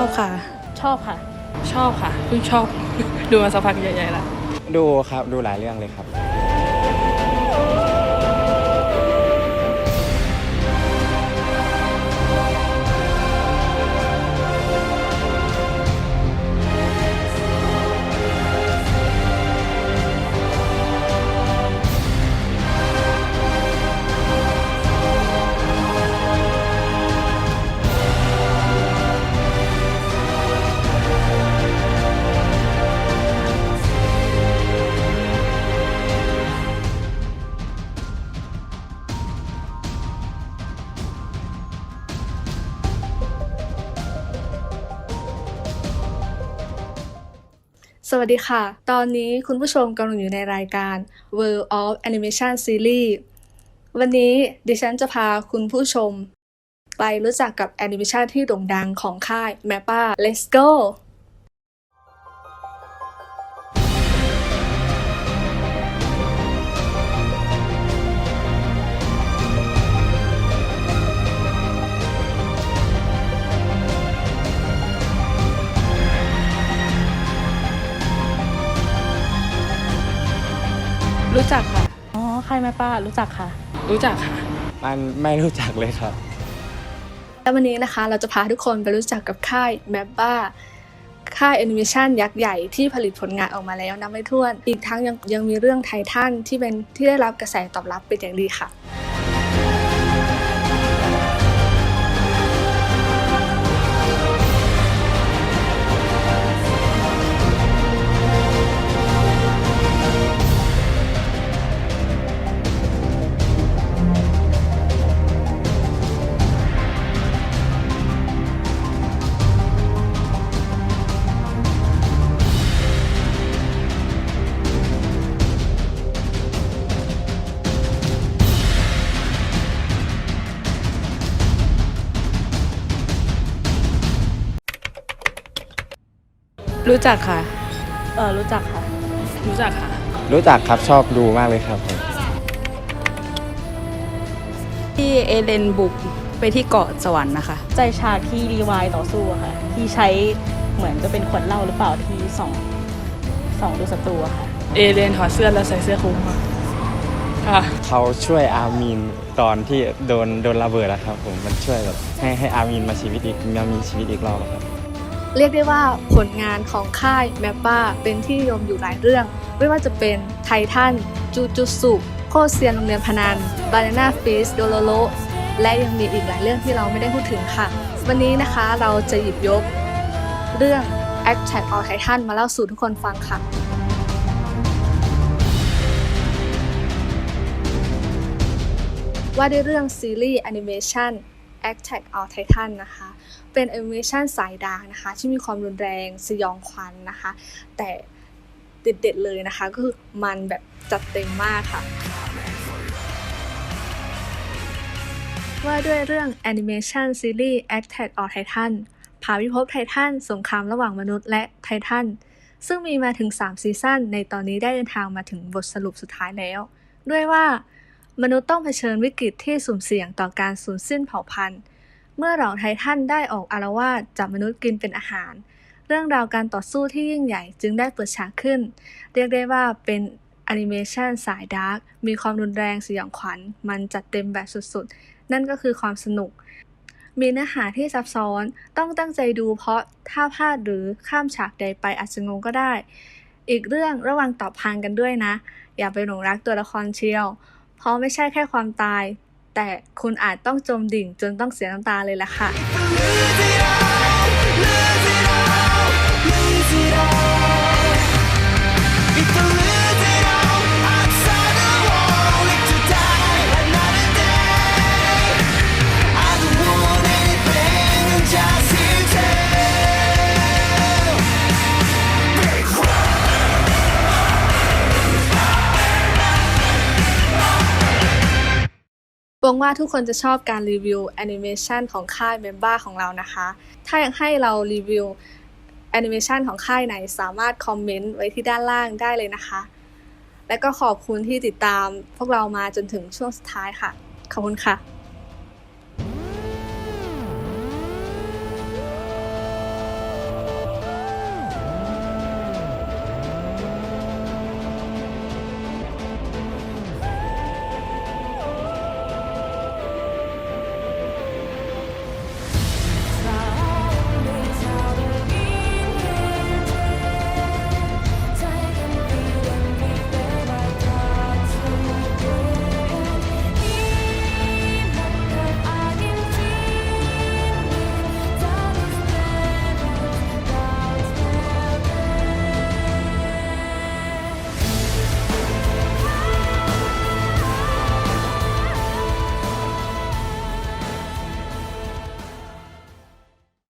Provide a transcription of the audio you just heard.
อบค่ะ ชอบค่ะ ชอบค่ะเพิ่งชอบ ดูมาสักพักใหญ่ๆแล้วดูครับดูหลายเรื่องเลยครับ สวัสดีค่ะ ตอนนี้คุณผู้ชมกำลังอยู่ในรายการ World of Animation Series วันนี้ดิฉันจะพาคุณผู้ชม ไปรู้จักกับแอนิเมชันที่โด่งดังของค่าย MAPPA Let's go อ๋อใครแม่ป้ารู้จักค่ะ รู้จักค่ะ มันไม่รู้จักเลยครับ และวันนี้นะคะเราจะพาทุกคนไปรู้จักกับค่าย MAPPA ค่ายแอนิเมชันยักษ์ใหญ่ที่ผลิตผลงานออกมาแล้วนับไม่ถ้วน อีกทั้งยังยังมีเรื่องไททันที่เป็นที่ได้รับกระแสตอบรับเป็นอย่างดีค่ะ รู้จักค่ะ เออรู้จักค่ะ รู้จักค่ะ รู้จักครับชอบดูมากเลยครับผมที่เอเลนบุกไปที่เกาะสวรรค์นะคะ ใจฉากที่รีวายต่อสู้อะค่ะ ที่ใช้เหมือนจะเป็นขวดเหล้าหรือเปล่าที่ส่องส่องดูศัตรูอะค่ะ เอเลนถอดเสื้อแล้วใส่เสื้อคลุมค่ะค่ะ เขาช่วยอามีนตอนที่โดนโดนระเบิดอะครับผมมันช่วยแบบให้ให้อามีนมาชีวิตอีกมามีชีวิตอีกรอบอะครับ เรียกได้ว่าผลงานของค่ายแมปป้าเป็นที่นิยมอยู่หลายเรื่อง ไม่ว่าจะเป็นไททันจูจูสุโคเซียนโรงเรียนพนันบานาน่าฟิสโดโลโลและยังมีอีกหลายเรื่องที่เราไม่ได้พูดถึงค่ะ วันนี้นะคะเราจะหยิบยกเรื่อง Attack on Titan มาเล่าสู่ทุกคนฟังค่ะว่าด้วยเรื่องซีรีส์แอนิเมชัน Attack on Titan นะคะ เป็นแอนิเมชันสายดาร์กนะคะ ที่มีความรุนแรงสยองขวัญนนะคะ แต่เด็ดๆเลยนะคะ ก็คือมันแบบจัดเต็มมากค่ะ ว่าด้วยเรื่องแอนิเมชันซีรีส์ Attack on Titan ผาพิภพไททันสงครามระหว่างมนุษย์และไททันซึ่งมีมาถึง 3 ซีซั่นในตอนนี้ได้เดินทางมาถึงบทสรุปสุดท้ายแล้ว ด้วยว่า มนุษย์ต้องเผชิญวิกฤตที่สุ่มเสี่ยงต่อการสูญสิ้นเผ่าพันธุ์ เมื่อเหล่าไททันได้ออกอารวาสจับมนุษย์กินเป็นอาหาร เรื่องราวการต่อสู้ที่ยิ่งใหญ่จึงได้เปิดฉากขึ้น เรียกได้ว่าเป็นแอนิเมชันสายดาร์กมีความรุนแรงสยองขวัญ มันจัดเต็มแบบสุดๆ นั่นก็คือความสนุก มีเนื้อหาที่ซับซ้อนต้องตั้งใจดูเพราะถ้าพลาดหรือข้ามฉากใดไปอาจจะงงก็ได้ อีกเรื่องระวังตอบพังกันด้วยนะ อย่าไปหลงรักตัวละครเชียว เพราะไม่ใช่แค่ความตาย แต่คุณอาจต้องจมดิ่งจนต้องเสียน้ำตาเลยล่ะค่ะ วังว่าทุกคนจะชอบการรีวิวแอนิเมชันของค่ายเมมบ้าของเรานะคะ ถ้าอยากให้เรารีวิวแอนิเมชันของค่ายไหนสามารถคอมเมนต์ไว้ที่ด้านล่างได้เลยนะคะ และก็ขอบคุณที่ติดตามพวกเรามาจนถึงช่วงสุดท้ายค่ะ ขอบคุณค่ะ